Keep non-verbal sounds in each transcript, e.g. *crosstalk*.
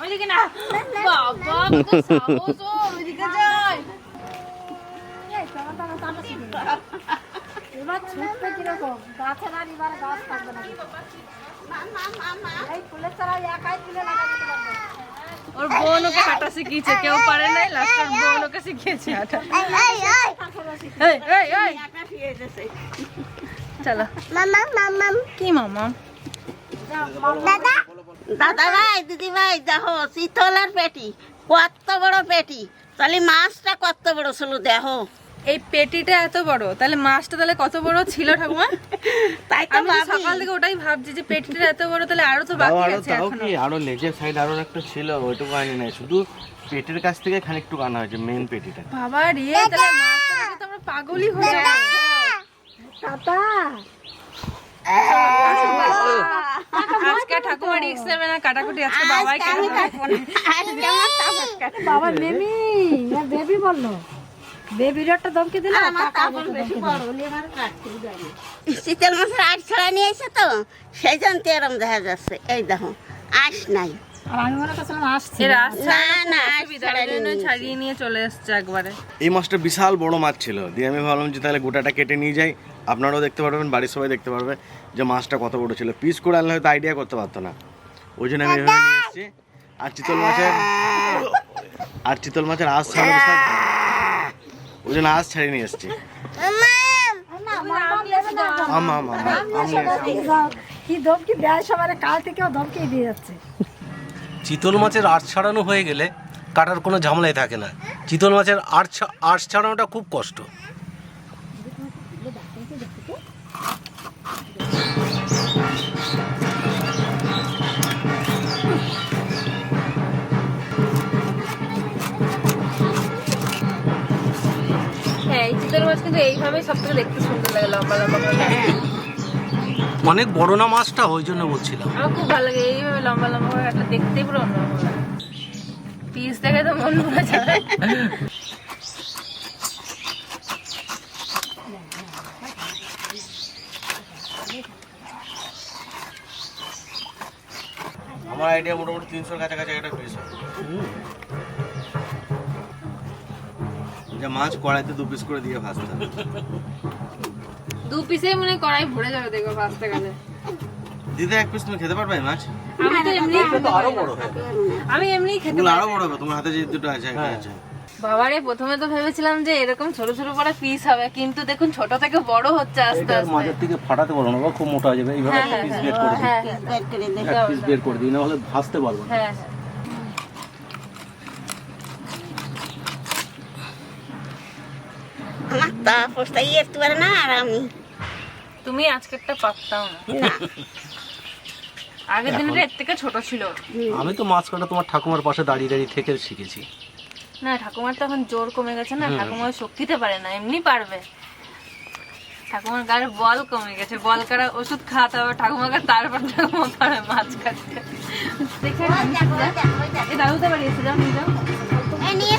ওইদিকে না। বাবা সাহস ওইদিকে যায়। এবার ছুটবে কীরকম? গাছের আর এবার গাছ থাকবে না। এই ফুলের চারা একাই তুলে লাগাতে পারবে। ওর বোন ওকে হাঁটা শিখিয়েছে কেউ পারে নাই লাস্ট ওর বোন ওকে শিখিয়েছে হাঁটা। চলো কি মামা দাদা ভাই দিদি ভাই দেখো শীতলার পেটি কত বড় পেটি তাহলে মাছটা কত বড় ছিল দেখো এই পেটিটা এত বড় তাহলে মাছটা তাহলে কত বড় ছিল ঠাকুমা? তাই তো আমি সকাল থেকে ওটাই ভাবছি যে পেটিটা এত বড় তাহলে আরও তো বাকি আরও আছে এখনও। কি আরও লেজের সাইড আরও একটা ছিল ওইটুকু আনি নাই শুধু পেটের কাছ থেকে খানিকটু আনা হয়েছে মেন পেটিটা। বাবা রে তাহলে মাছটা দেখে তো আমরা পাগলই হয়ে যাব কাটা আজকে ঠাকুমা রিক্স নেবে না কাটাকুটি আজকে বাবাই কেন আজকে আমার তাপস কাটে। বেবি বেবি বলল। বেবির একটা ধমকি দিল আমার তাপস বেশি বড় হলে আমার কাটতেই যাবে। শীতল মাছের আট ছড়া নিয়ে এসে তো সেই জন্য এরম দেখা যাচ্ছে। এই দেখো আস নাই। আমি মনে আচ্ছা এই মাছটা বিশাল বড় মাছ ছিল দিয়ে আমি ভাবলাম যে তাহলে গোটাটা কেটে নিয়ে যাই আপনারাও দেখতে পারবেন বাড়ির সবাই দেখতে পারবে যে মাছটা কত বড় ছিল পিস করে আনলে হয়তো আইডিয়া করতে পারতো না ওই জন্য আমি এভাবে নিয়ে এসেছি আর চিতল মাছের আর চিতল মাছের আঁশ ছাড়া বিশাল ওই জন্য আঁশ ছাড়িয়ে নিয়ে এসেছি আমা আমা কি ধমকি দেয় সবার কাল থেকেও ধমকি দিয়ে যাচ্ছে চিতল মাছের আড় ছাড়ানো হয়ে গেলে কাটার কোনো ঝামেলাই থাকে না। চিতল মাছের ছা- আড় ছাড়ানোটা খুব কষ্ট। হ্যাঁ এই চিতল মাছ কিন্তু এইভাবে সব থেকে দেখতে সুন্দর লাগে লম্বা লম্বা অনেক বড় না মাছটা ওই জন্য বলছিলাম। আমার খুব ভালো লাগে এইভাবে লম্বা লম্বা করে একটা দেখতেই পুরো অন্যরকম পিস দেখে তো মন ভরে যাবে। আমার আইডিয়া মোটামুটি তিনশোর কাছাকাছি একটা পিস যে মাছ কড়াইতে দু পিস করে দিয়ে ভাজতে। দু পিসে মনে কড়াই ভরে যাবে দেখো ভাজতে গেলে। দিদি এক পিস তুমি খেতে পারবে মাছ? আমি তো এমনি আরও বড় হয় আমি এমনি খেতে আরও বড় হবে তোমার হাতে যে দুটো আছে একটা আছে। বাবারে প্রথমে তো ভেবেছিলাম যে এরকম ছোট ছোট করে পিস হবে কিন্তু দেখুন ছোট থেকে বড় হচ্ছে আস্তে আস্তে। মাঝের থেকে ফাটাতে পারব না খুব মোটা হয়ে যাবে। এইভাবে হ্যাঁ, পিস বের করে দিই। হ্যাঁ হ্যাঁ বের করে দে। এক পিস বের করে দিই না হলে ভাজতে পারব না। হ্যাঁ। হ্যাঁ আমার তাপসটা ইয়ে একটু পারে না আর আমি। তুমি আজকেরটা পারতাম না। না আগের দিনটা এর থেকে ছোট ছিল। আমি তো মাছ কাটা তোমার ঠাকুমার পাশে দাঁড়িয়ে দাঁড়িয়ে থেকে শিখেছি। না ঠাকুমার তো এখন জোর কমে গেছে না। ঠাকুমার শক্তিতে পারে না এমনি পারবে। ঠাকুমার গায়ে বল কমে গেছে। বল কাটা ওষুধ খাওয়াতে হবে। ঠাকুমাকে তারপর ঠাকুমা পারে মাছ কাটতে দেখে দাদুতে বাড়িয়েছে যাও নিয়ে যাও। নিয়ে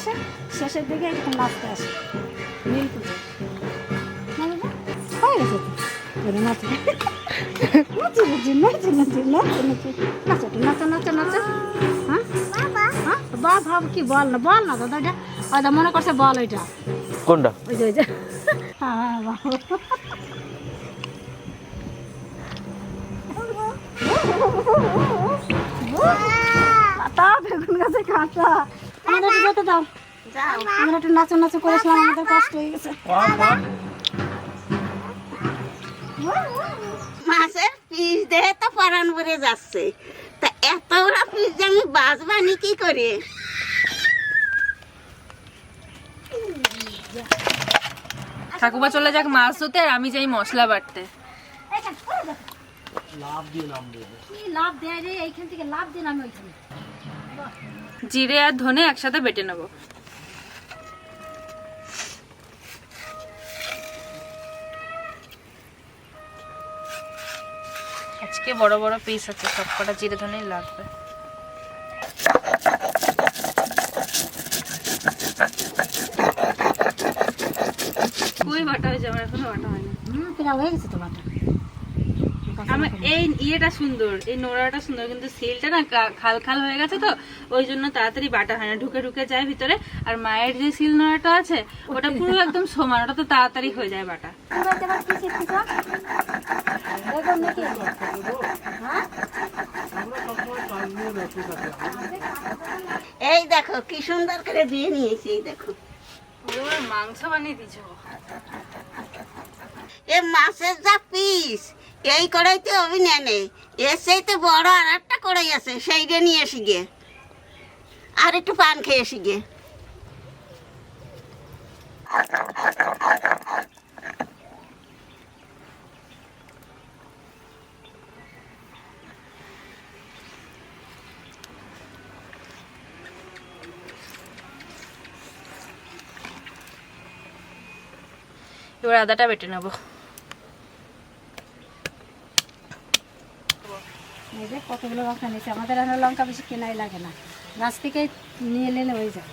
আসে শেষের দিকে একটু নাচতে আসে। নীল মানে নাচে হ্যাঁ? বা হ্যাঁ? ভাব কি বল না বল না দাদা এটা মনে করছে বল ওইটা। কোনটা? ওই যে হ্যাঁ, হ্যাঁ, কাঁচা আমাদের যেতে দাও। যাও আমরা একটু নাচু নাচু করেছিলাম আমাদের কষ্ট হয়ে গেছে। মাছের পিস দেহে তো পরান ভরে যাচ্ছে। তা এত বড় পিস যে আমি বাজবানি কি করে? ঠাকুমা চলে যাক মাছ ধরতে আর আমি যাই মশলা বাটতে। কি লাভ দেয় রে? এইখান থেকে লাভ দিন আমি ওইখানে। জিরে আর ধনে একসাথে বেটে নেব। আজকে বড় বড় পিস আছে সব কটা জিরে ধনেই লাগবে। বাটা এখনও হয়নি। হুম হয়ে গেছে তো বাটা। আমার এই ইয়েটা সুন্দর এই নোড়াটা সুন্দর কিন্তু সিলটা না খাল খাল হয়ে গেছে তো ওই জন্য তাড়াতাড়ি বাটা হয় না ঢুকে ঢুকে যায় ভিতরে। আর মায়ের যে সিল নোড়াটা আছে ওটা পুরো একদম সমান ওটা তো তাড়াতাড়ি হয়ে যায় বাটা। হ্যাঁ? এই দেখো কি সুন্দর করে দিয়ে নিয়েছি এই দেখো। মাংস বানিয়ে দিছো এ মাছের যা পিস এই কড়াইতে অভিনয় নেই। এর তো বড় আর একটা কড়াই আছে সেইটা নিয়ে এসে গে আর একটু পান খেয়ে এসি গে এবার আদাটা বেটে নেব। কতগুলো লঙ্কা নিয়েছে? আমাদের লঙ্কা বেশি কেনাই লাগে না। গাছ থেকেই নিয়ে নিলে হয়ে যায়।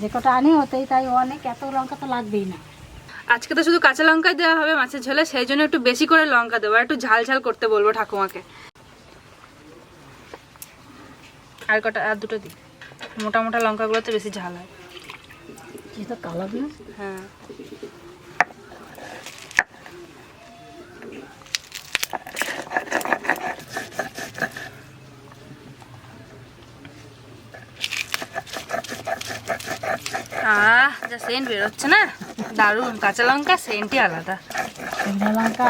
যে কটা আনি হতেই তাই অনেক এত লঙ্কা তো লাগবেই না। আজকে তো শুধু কাঁচা লঙ্কাই দেওয়া হবে মাছের ঝোলে সেই জন্য একটু বেশি করে লঙ্কা দেবো আর একটু ঝাল ঝাল করতে বলব ঠাকুমাকে। আর কটা আর দুটো দিই। মোটা মোটা লঙ্কাগুলোতে বেশি ঝাল হয়। হ্যাঁ। আহ যা সেন্ট বেরোচ্ছে না? দারুণ কাঁচা লঙ্কা সেন্টই আলাদা। লঙ্কা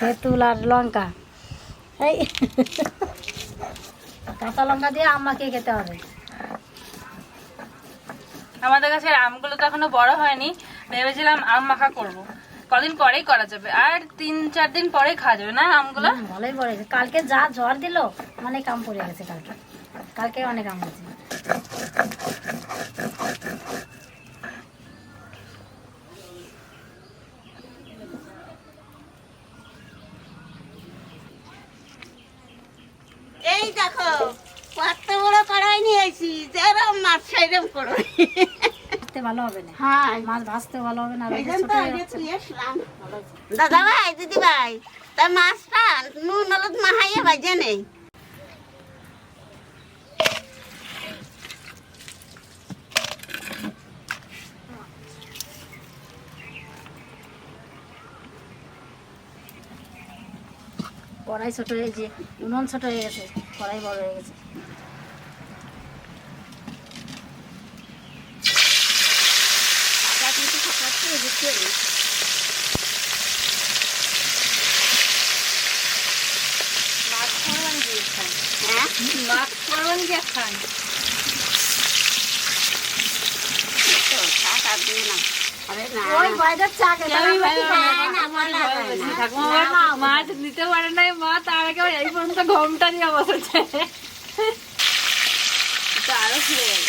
তেঁতুল আর লঙ্কা। এই। কাঁচা লঙ্কা দিয়ে আমাকে খেতে হবে। আমাদের কাছে আমগুলো তো এখনও বড় হয়নি। ভেবেছিলাম আম মাখা করব। কদিন পরেই করা যাবে। আর তিন চার দিন পরেই খাওয়া যাবে না আমগুলো? ভালোই পড়েছে কালকে যা জ্বর দিল অনেক আম পড়ে গেছে কালকে। কালকে অনেক আম হয়েছে এই দেখো কত বড় কড়াই নিয়েছি সেরম কড়াই ভাজতে ভালো হবে না। হ্যাঁ। মাছ ভাজতেও ভালো হবে না। দাদা ভাই দিদি ভাই তা মাছটা নুন হলুদ মাহাইয়ে নেই। কড়াই ছোট হয়ে যে উনুন ছোট হয়ে গেছে কড়াই বড় হয়ে গেছে মাছ করবেন দিয়ে খান হ্যাঁ মাছ করবেন দিয়ে খান তো থাক আর দিই না আরে না ওই বাইরের চা খেতে আমি হবে। ভয় পাই না, না, আমার না, ভয় না, মাছ নিতে পারে নাই, মা তার আগে এই পর্যন্ত ঘমটা নিয়ে বসেছে। আরও ছিঁড়ে গেল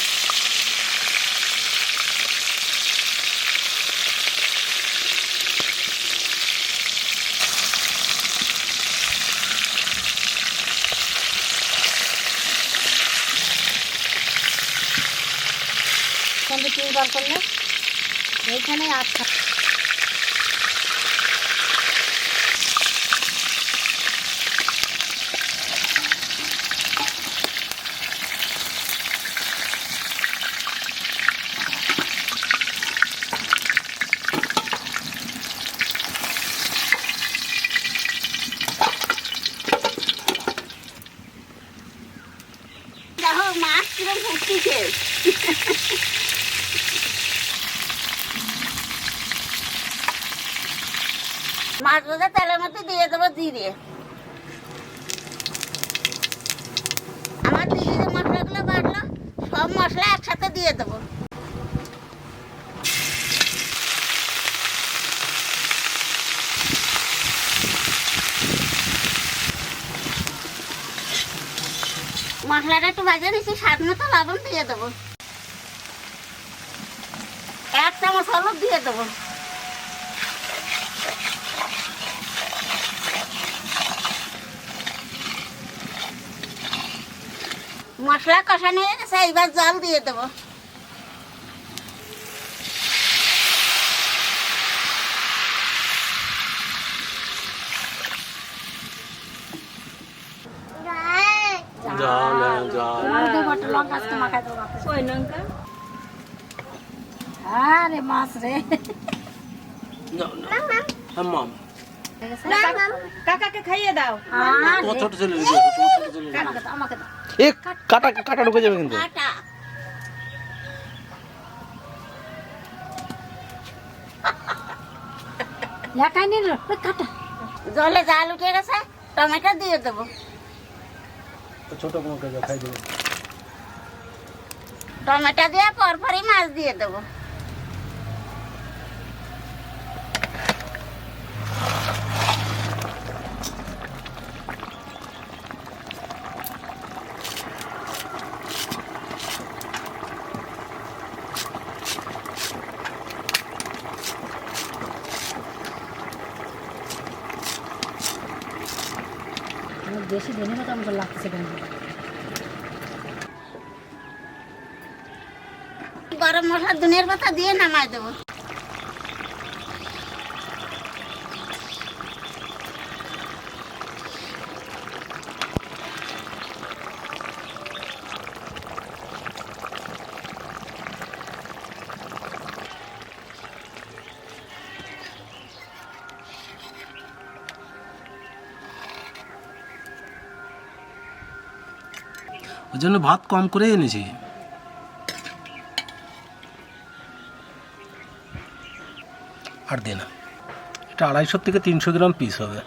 বার করলে? এইখানে আচ্ছা দেখো মাছ কিরম ফুটছে মাছ ভাজা তেলের মধ্যে দিয়ে। আমার দিদি মশলাগুলো বাটলো সব মশলা একসাথে দিয়ে দেবো। মশলাটা একটু ভাজে নিচ্ছি স্বাদ মতো লবণ দিয়ে দেবো। এক চামচ হলুদ দিয়ে দেবো। মশলা কষানো হয়ে গেছে এইবার জল দিয়ে দেবো। হ্যাঁ, আর মাছ রে। হ্যাঁ মাম। কাকাকে খাইয়ে দাও। ছোট ছেলে। এ কাটা কাটা ঢুকে যাবে কিন্তু। কাটা। জলে জাল উঠে গেছে টমেটো দিয়ে দেবো। ছোট খাই দেবো। টমেটো দিয়ে পরপরই মাছ দিয়ে দেবো। আমার দিনের মতো লাগতেছে কেন গরম মশলা দুনের পাতা দিয়ে নামাই দেবো। জন্য ভাত কম করে এনেছি। আর দে না। এটা আড়াইশো থেকে তিনশো গ্রাম পিস হবে।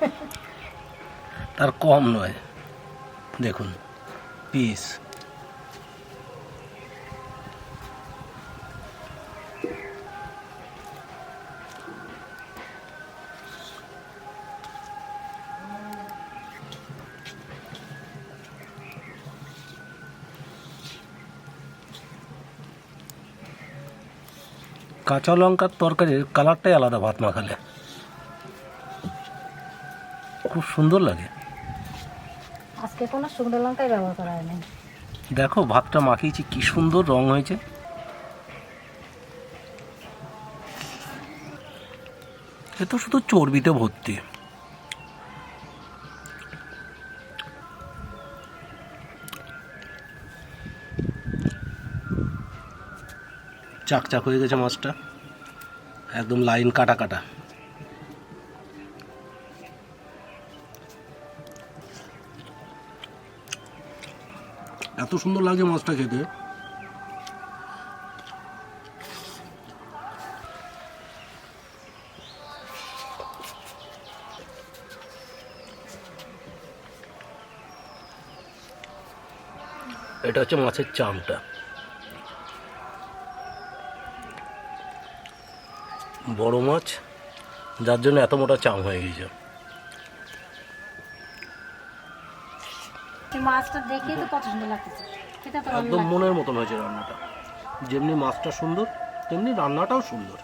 *laughs* তার কম নয়। দেখুন পিস কাঁচা লঙ্কার তরকারির কালারটাই আলাদা ভাত মাখালে। খুব সুন্দর লাগে। আজকে কোনো শুকনো লঙ্কাই ব্যবহার করা হয়নি। দেখো ভাতটা মাখিয়েছি কি সুন্দর রং হয়েছে। এ তো শুধু চর্বিতে ভর্তি। চাকচাক হয়ে গেছে মাছটা। একদম লাইন কাটা কাটা। এত সুন্দর লাগছে মাছটা খেতে। এটা হচ্ছে মাছের চামটা। বড় মাছ যার জন্য এত মোটা চাম হয়ে গেছে। মাছটা তো কত সুন্দর লাগতেছে। একদম মনের মতন হয়েছে রান্নাটা। যেমনি মাছটা সুন্দর তেমনি রান্নাটাও সুন্দর।